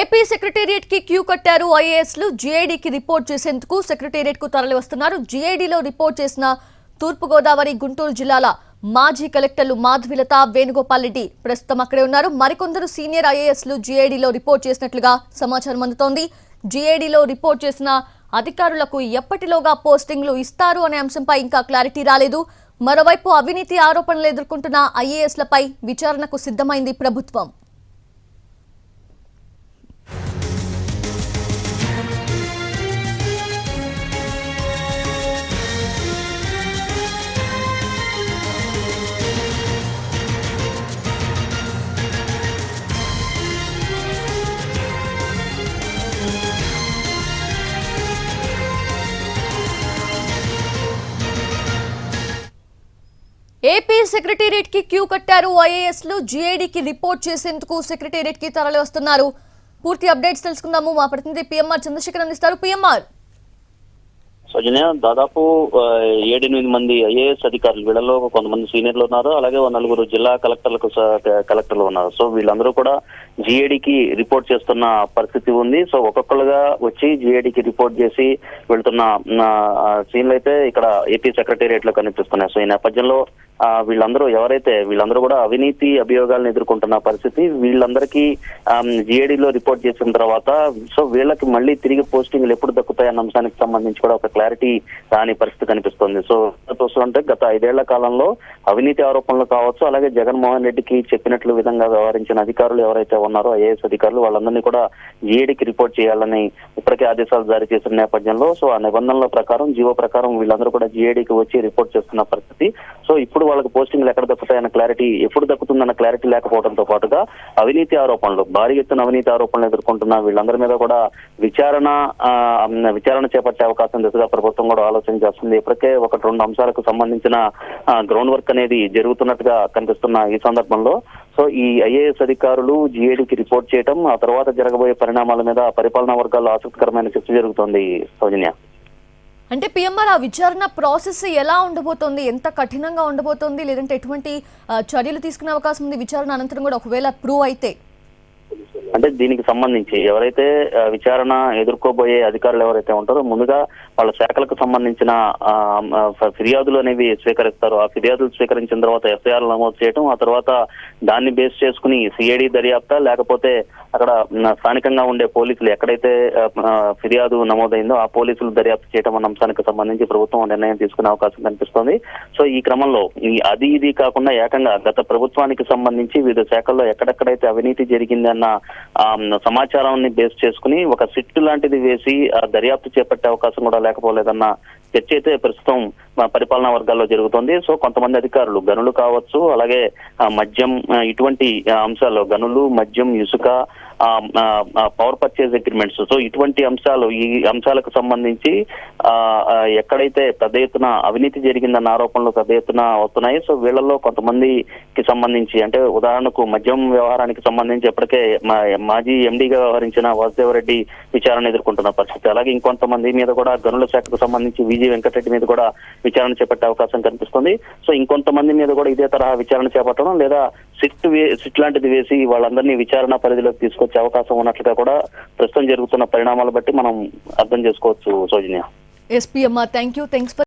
AP సెక్రటేరియట్కి queue కట్టారు ఐఏఎస్లు. జీఐడీకి report చేసేందుకు సెక్రటేరియట్కు తరలి వస్తున్నారు జీఐడీలో రిపోర్ట్ చేసిన తూర్పుగోదావరి గుంటూరు జిల్లాల మాజీ కలెక్టర్లు మాధవిలత వేణుగోపాల్ రెడ్డి ప్రస్తుతం అక్కడే ఉన్నారు. మరికొందరు సీనియర్ ఐఏఎస్లు జీఐడీలో రిపోర్ట్ చేసినట్లుగా సమాచారం అందుతోంది. జీఐడీలో రిపోర్ట్ చేసిన అధికారులకు ఎప్పటిలోగా పోస్టింగ్లు ఇస్తారు అనే అంశంపై ఇంకా క్లారిటీ రాలేదు. మరోవైపు అవినీతి ఆరోపణలు ఎదుర్కొంటున్న ఐఏఎస్లపై విచారణకు సిద్ధమైంది ప్రభుత్వం. ఏపీ సెక్రటేరియట్కి క్యూ కట్టారు ఐఏఎస్లు. జీఏడీకి రిపోర్ట్ చేసేందుకు సెక్రటేరియట్కి తరలి వస్తున్నారు. పూర్తి అప్డేట్స్ తెలుసుకుందాము. మా ప్రతినిధి పిఎంఆర్ చంద్రశేఖర్ అందిస్తారు. పిఎంఆర్. సౌజన్య దాదాపు ఏడెనిమిది మంది ఐఏఎస్ అధికారులు వీళ్ళలో కొంతమంది సీనియర్లు ఉన్నారు. అలాగే నలుగురు జిల్లా కలెక్టర్లకు కలెక్టర్లు ఉన్నారు. సో వీళ్ళందరూ కూడా జిఏడికి రిపోర్ట్ చేస్తున్న పరిస్థితి ఉంది. సో ఒక్కొక్కరుగా వచ్చి జిఏడికి రిపోర్ట్ చేసి వెళ్తున్న సీన్లు అయితే ఇక్కడ ఏపీ సెక్రటేరియట్లో కనిపిస్తున్నాయి. సో ఈ నేపథ్యంలో వీళ్ళందరూ ఎవరైతే వీళ్ళందరూ కూడా అవినీతి అభియోగాలను ఎదుర్కొంటున్న పరిస్థితి వీళ్ళందరికీ జిఏడీలో రిపోర్ట్ చేసిన తర్వాత సో వీళ్ళకి మళ్ళీ తిరిగి పోస్టింగ్లు ఎప్పుడు దక్కుతాయన్న అంశానికి సంబంధించి కూడా ఒక క్లారిటీ రాని పరిస్థితి కనిపిస్తుంది. సో చూస్తుంటే గత ఐదేళ్ళ కాలంలో అవినీతి ఆరోపణలు కావచ్చు అలాగే జగన్మోహన్ రెడ్డికి చెప్పినట్లు విధంగా వ్యవహరించిన అధికారులు ఎవరైతే ఉన్నారో ఐఏఎస్ అధికారులు వాళ్ళందరినీ కూడా జీఏడీకి రిపోర్ట్ చేయాలని ఇప్పటికే ఆదేశాలు జారీ చేసిన నేపథ్యంలో సో ఆ నిబంధనల ప్రకారం జీవో ప్రకారం వీళ్ళందరూ కూడా జిఏడీకి వచ్చి రిపోర్ట్ చేస్తున్న పరిస్థితి. సో ఇప్పుడు వాళ్ళకి పోస్టింగ్లు ఎక్కడ దక్కుతాయన్న క్లారిటీ ఎప్పుడు దక్కుతుందన్న క్లారిటీ లేకపోవడంతో పాటుగా అవినీతి ఆరోపణలు భారీ ఎత్తున అవినీతి ఆరోపణలు ఎదుర్కొంటున్న వీళ్ళందరి మీద కూడా విచారణ విచారణ చేపట్టే అవకాశం దిశగా ప్రభుత్వం కూడా ఆలోచన చేస్తుంది. ఇప్పటికే ఒక రెండు అంశాలకు సంబంధించిన గ్రౌండ్ వర్క్ అనేది జరుగుతున్నట్టుగా కనిపిస్తున్న ఈ సందర్భంలో. సో ఈ ఐఏఎస్ అధికారులు జిఏడికి రిపోర్ట్ చేయడం ఆ తర్వాత జరగబోయే పరిణామాల మీద పరిపాలనా వర్గాల్లో ఆసక్తికరమైన చర్చ జరుగుతోంది సౌజన్య. అంటే పిఎంఆర్ ఆ విచారణ ప్రాసెస్ ఎలా ఉండబోతోంది? ఎంత కఠినంగా ఉండబోతోంది? లేదంటే ఎటువంటి చర్యలు తీసుకునే అవకాశం ఉంది? విచారణ అనంతరం కూడా ఒకవేళ ప్రూవ్ అయితే. దీనికి సంబంధించి ఎవరైతే విచారణ ఎదుర్కోబోయే అధికారులు ఎవరైతే ఉంటారో ముందుగా వాళ్ళ శాఖలకు సంబంధించిన ఫిర్యాదులు అనేవి స్వీకరిస్తారు. ఆ ఫిర్యాదులు స్వీకరించిన తర్వాత ఎఫ్ఐఆర్ నమోదు చేయడం ఆ తర్వాత దాన్ని బేస్ చేసుకుని సిఐడి దర్యాప్త లేకపోతే అక్కడ స్థానికంగా ఉండే పోలీసులు ఎక్కడైతే ఫిర్యాదు నమోదైందో ఆ పోలీసులు దర్యాప్తు చేయడం అన్న అంశానికి సంబంధించి ప్రభుత్వం నిర్ణయం తీసుకునే అవకాశం కనిపిస్తోంది. సో ఈ క్రమంలో ఈ అది ఇది కాకుండా ఏకంగా గత ప్రభుత్వానికి సంబంధించి వివిధ శాఖల్లో ఎక్కడెక్కడైతే అవినీతి జరిగిందన్న ఆ, సమాచారాన్ని బేస్ చేసుకుని ఒక సిట్ లాంటిది వేసి ఆ, దర్యాప్తు చేపట్టే అవకాశం కూడా లేకపోలేదన్న చర్చ అయితే ప్రస్తుతం పరిపాలనా వర్గాల్లో జరుగుతోంది. సో కొంతమంది అధికారులు గనులు కావచ్చు అలాగే మద్యం ఇటువంటి అంశాలు గనులు మద్యం ఇసుక పవర్ పర్చేజ్ అగ్రిమెంట్స్ సో ఇటువంటి అంశాలు ఈ అంశాలకు సంబంధించి ఆ, ఎక్కడైతే పెద్ద ఎత్తున అవినీతి జరిగిందన్న ఆరోపణలు పెద్ద ఎత్తున వస్తున్నాయి. సో వీళ్ళల్లో కొంతమందికి సంబంధించి అంటే ఉదాహరణకు మద్యం వ్యవహారానికి సంబంధించి ఇప్పటికే మా- మాజీ ఎండీగా వ్యవహరించిన వాసుదేవరెడ్డి విచారణ ఎదుర్కొంటున్న పరిస్థితి. అలాగే ఇంకొంతమంది మీద కూడా గనుల శాఖకు సంబంధించి విజయ వెంకటరెడ్డి మీద కూడా విచారణ చేపట్టే అవకాశం కనిపిస్తుంది. సో ఇంకొంతమంది మీద కూడా ఇదే తరహా విచారణ చేపట్టడం లేదా సిట్ సిట్ లాంటిది వేసి వాళ్ళందరినీ విచారణ పరిధిలోకి తీసుకొచ్చే అవకాశం ఉన్నట్లుగా కూడా ప్రస్తుతం జరుగుతున్న పరిణామాలు బట్టి మనం అర్థం చేసుకోవచ్చు Soujanya. SPMR thank you thanks